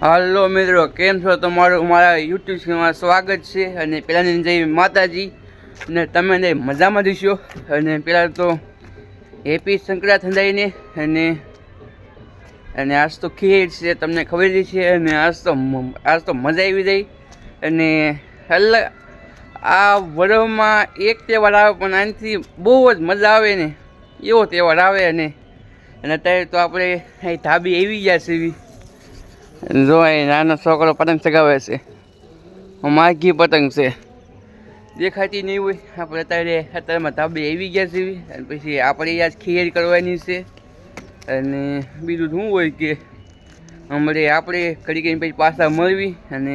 હાલો મિત્રો, કેમ છો? તમારું મારા યુટ્યુબ ચેનલમાં સ્વાગત છે અને પહેલાંની જય માતાજી. અને તમે ને મજામાં જશો અને પહેલાં તો હેપી સંક્રાંત અને અને આજ તો ખીર છે, તમને ખબર જ છે, અને આજ તો આજ તો મજા આવી જાય અને હલ આ વરસમાં એક તહેવાર આવે, પણ આનાથી બહુ જ મજા આવે ને. એવો તહેવાર આવે અને અત્યારે તો આપણે ધાબી આવી ગયા છે એવી જો અહીં નાનો છોકરો પતંગ ચગાવે છે. માઘી પતંગ છે. દેખાતી નહીં હોય. આપણે અત્યારે અત્યારમાં ધાબે આવી ગયા છે અને પછી આપણે આજ ખીર કરવાની છે. અને બીજું શું હોય કે હમણાં આપણે ઘડી કરીને પછી પાછા મળવી અને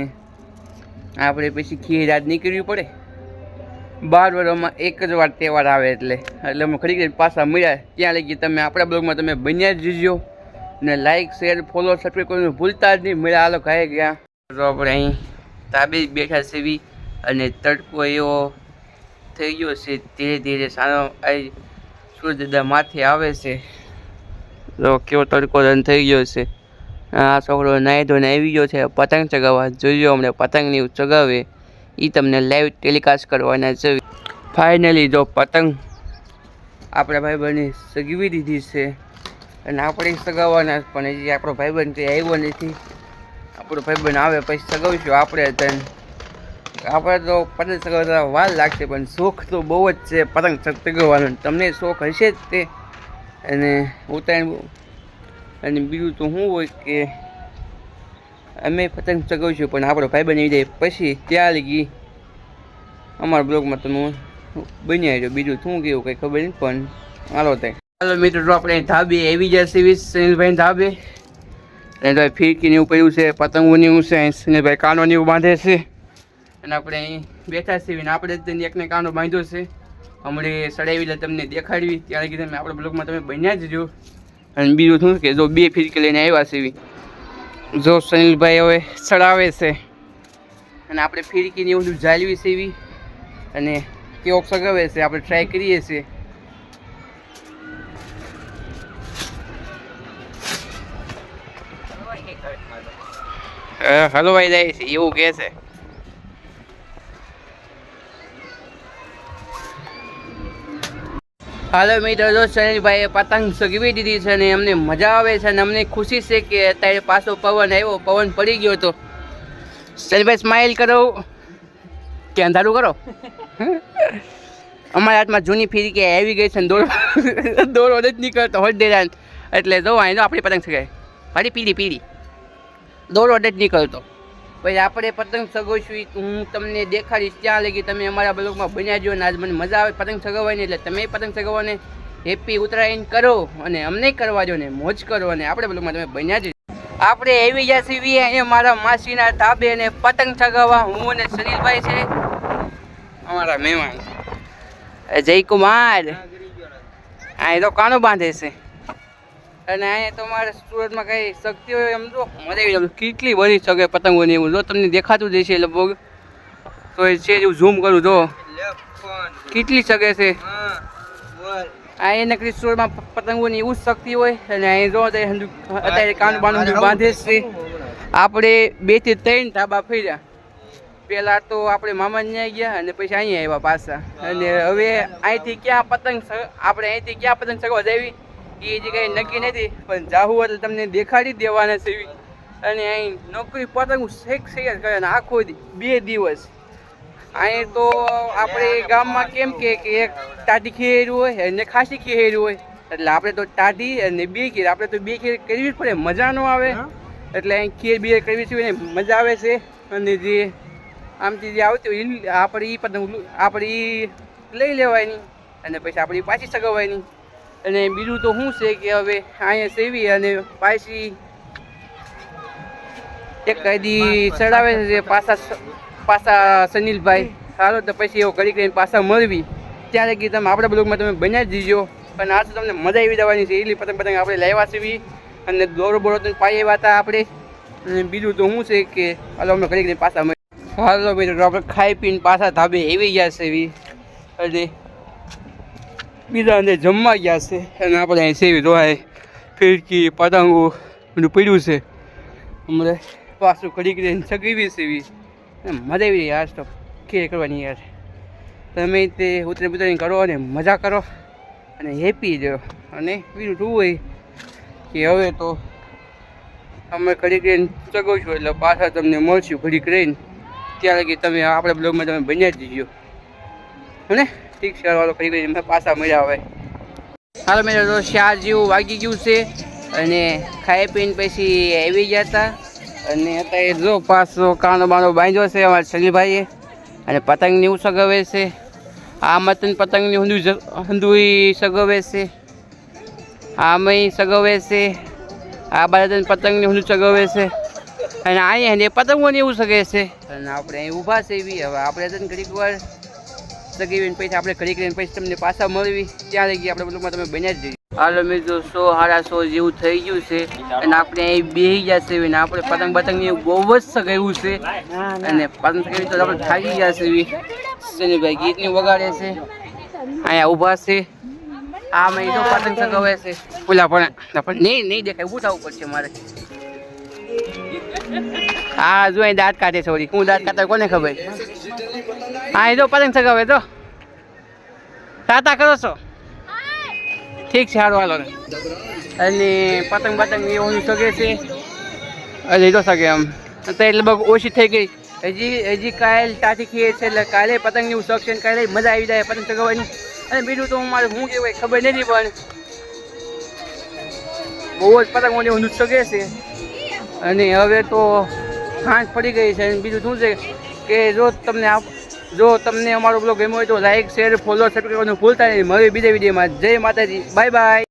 આપણે પછી ખીર આજ નીકળવી પડે. બાર વર્ષમાં એક જ વાર તહેવાર આવે એટલે. એટલે અમે ખરી કરીને પાછા મળ્યા. ત્યાં લગી તમે આપણા બ્લોગમાં તમે બન્યા જ જજો ને લાઈક શેર ફોલો સબસ્ક્રાઈબ કરવાનું ભૂલતા જ નહીં. મળ્યા, હાલો ખાઈ ગયા. તો આપણે અહીં તાબે બેઠા સેવી અને તડકો એવો થઈ ગયો છે. ધીરે ધીરે સારો આવી સૂર્યદાદા માથે આવે છે. તો કેવો તડકો રન થઈ ગયો છે. આ છોકરો નાહી ધોઈને આવી ગયો છે. પતંગ ચગાવવા જોઈએ અમને પતંગની ચગાવે. એ તમને લાઈવ ટેલિકાસ્ટ કરવાના છે. ફાઇનલી જો પતંગ આપણા ભાઈબંધને સગવી દીધી છે. અને આપણે સગાવવાના પણ હજી આપણો ભાઈબંધ તે આવ્યો નથી. આપણો ભાઈબંધ આવે પછી સગાવીશું આપણે તને. આપણે તો પતંગ સગાવતા વાર લાગશે, પણ શોખ તો બહુ જ છે પતંગ ચગાવવાનો તમને શોખ હશે જ તે? અને ઉત્તરાયણ અને બીજું તો શું હોય કે અમે પતંગ ચગાવીશું પણ આપણો ભાઈબંધ આવી જાય પછી ત્યાં લગી અમારા બ્લોગમાં તમે બન્યા રહ્યો બીજું શું કેવું, કંઈ ખબર નહીં, પણ હાલો તે. હાલો મિત્રો આપણે ધાબે એવી જશે સુનિલભાઈ ધાબે. અને તો ફિરકીને એવું પડ્યું છે, પતંગોની એવું છે સુનિલભાઈ કાનોની એવું બાંધે છે. અને આપણે અહીં બેઠા છીએ આપણે જ એકને કાનો બાંધ્યો છે. હમણાં સડાવી એટલે તમને દેખાડવી, ત્યારે કીધું મેં આપણા બ્લોગમાં તમે બન્યા જ જો અને બીજું શું કે, જો બે ફિરકી લઈને આવ્યા છે જો સુનિલભાઈ હવે ચડાવે છે. અને આપણે ફિરકીને એવું જાળવી છે અને કેવો સગાવે છે, આપણે ટ્રાય કરીએ છીએ. હલવાઈ જાય છે, એવું કહે છે. હાલો મિત્રો, જો પતંગ સગવી દીધી છે અને અમને મજા આવે છે ને અમને ખુશી છે કે અત્યારે પાછો પવન આવ્યો, પવન પડી ગયો હતો સનીલભાઈ સ્માઇલ કરો. કે અંધારું કરો? અમારા હાથમાં જૂની ફીરી કે આવી ગઈ છે ને દોરો દોરો જ નીકળતો હોય એટલે જો અહીં આપણી પતંગ સગાય મારી પીળી પીળી દોરો જ નીકળતો. પછી આપણે પતંગ સગવશું હું તમને દેખાડીશ ત્યાં લગી તમે અમારા બ્લોગમાં બન્યા ને આજ મને મજા આવે પતંગ સગવવાની એટલે તમે પતંગ સગવવાને હેપી ઉત્તરાયણ કરો અને અમને કરવા દો ને મોજ કરો અને આપણે બ્લોગમાં તમે બન્યા જ આપણે એવી જ્યાં સીવીએ એ મારા માસીના ધાબે ને પતંગ ચગાવવા હું અને સનીલભાઈ છે, અમારા મહેમાન. એ જયકુમાર આ તો કાનો બાંધે છે? અને અહીંયા તો મારે સુરતમાં કઈ શક્તિ હોય એમ જો મજા આવી જાય કેટલી બધી શકે પતંગોની એવું. જો તમને દેખાતું જ છે લગભગ તો એ છે એવું ઝૂમ કરું જો. કેટલી શકે છે? અહીંયા નકરી સુરતમાં પતંગોની એવું જ શક્તિ હોય? અને અહીં જો અત્યારે અત્યારે કાન બાંધું બાંધે છે. આપણે બેથી ત્રણ ધાબા ફર્યા. પહેલાં તો આપણે મામા ત્યાં ગયા અને પછી અહીંયા આવ્યા પાછા. અને હવે અહીંથી ક્યાં પતંગ આપણે અહીંથી ક્યાં પતંગ સગવડ જાવી એ જે કંઈ નક્કી નથી પણ જાહુ એટલે તમને દેખાડી દેવાના છે અને અહીં નોકરી પતંગ શેક શેક કરે ને આખો બે દિવસ. અહીં તો આપણે ગામમાં કેમ કે એક ટાઢી ખીર હોય અને ખાસી ખીર હોય. એટલે આપણે તો ટાઢી અને બે ખીર આપણે તો બે ખીર કરવી જ પડે મજા ન આવે. એટલે અહીં ખીર બીર કરવી છે એને મજા આવે છે. અને જે આમથી જે આવતી હોય આપણે એ પતંગ આપણે એ લઈ લેવાની. અને પછી આપણે પાછી સગવવાની અને બીજું તો શું છે કે હવે અહીંયા સેવી અને પાછી એક કાયદી ચડાવે છે પાછા પાછા સનીલભાઈ. સારો તો પછી એવો કરી કરીને પાછા મળવી. ત્યારે કે તમે આપણા બ્લોગમાં તમે બન્યા જ દીજો. અને આ તો તમને મજા આવી જવાની છે. એટલી પતંગ પતંગ આપણે લાવ્યા છે અને દોરો બોરો તો પાઈ આવ્યા હતા આપણે. અને બીજું તો શું છે કે, હાલો અમે કરી કરીને પાછા મળી. હાલો મિત્રો આપણે ખાઈ પીને પાછા ધાબે આવી ગયા એવી અને બીજા અંદર જમવા ગયા છે અને આપણે અહીં સેવી જોવાય ફિરકી, પતંગો બધું પીડ્યું છે. હમણાં પાછું ઘડી કરીને સગીવી સેવી. મજા આવી યાર તો કે કરવાની યાર. તમે તે ઉતરે ઉતરીને કરો અને મજા કરો અને હેપી જો અને બીજું શું હોય કે હવે તો અમે ઘડી કરીને ચગવશું એટલે પાછા તમને મળશું ઘડી ક્રેન ત્યારે લગી તમે, આપણા બ્લોગમાં તમે બન્યા જ જજો હને ઠીક હાલો ઘડી કરીને પાછા મળ્યા હવે. હાલો મેં તો શાર જેવું વાગી ગયું છે અને ખાઈ પીને પછી આવી ગયા હતા. અને અત્યારે જો પાછો કાનો બાનો બાંધ્યો છે અમારા સલીભાઈએ અને પતંગની એવું સગવે છે. આ મતન પતંગની હંદુ હંદુઈ સગવે છે. આમય સગવે છે. આ બાળતન પતંગની હંદુ સગવે છે. અને અહીંયા પતંગોને એવું સગે છે. અને આપણે અહીં ઊભા છે એવી, હવે આપણે ઘડીક વાર સગીવીને પછી આપણે ઘડી કરીને પછી તમને પાછા મળવી. ત્યાં લઈ ગયા આપણે તમે બન્યા જ જઈએ હાલો મિત્રો, સો સાડા સો જેવું થઈ ગયું છે અને આપણે અહીં બેસી ગયા છે અને આપણે પતંગ પતંગની બહુ જ સગાવ્યું છે અને પતંગ સગાવી તો આપણે થાકી ગયા છે શનિભાઈ ગીતની વગાડે છે. અહીંયા ઊભા છે. આ મેં તો પતંગ સગાવે છે. પેલા પણ પણ નહીં નહીં દેખાય, ઊભું થવું પડશે મારે. હા જો અહીં દાંત કાઢે છે હું દાંત કાઢતા કોને ખબર? હા એ તો પતંગ સગાવે તો તાતા કરો છો? ઠીક છે સારું હાલો. ને અને પતંગ પતંગ એવું શકે છે? અરે એ તો સગે આમ એટલે બહુ ઓછી થઈ ગઈ. હજી હજી કાલ તાથી ખીએ છે એટલે કાલે પતંગની હું શોખ છે કાલે મજા આવી જાય પતંગ ચગાવવાની. અને બીજું તો હું મારે શું કહેવાય ખબર નથી પણ બહુ જ પતંગોને ઊંધું સગે છે. અને હવે તો સાંજ પડી ગઈ છે અને બીજું શું છે કે જો તમને આપ જો તમને અમારો બ્લોગ ગમ્યો હોય તો લાઈક શેર ફોલો સબસ્ક્રાઈબ કરવાનું ભૂલતા નહીં. મળે બીજા વિડીયોમાં. જય માતાજી. Bye bye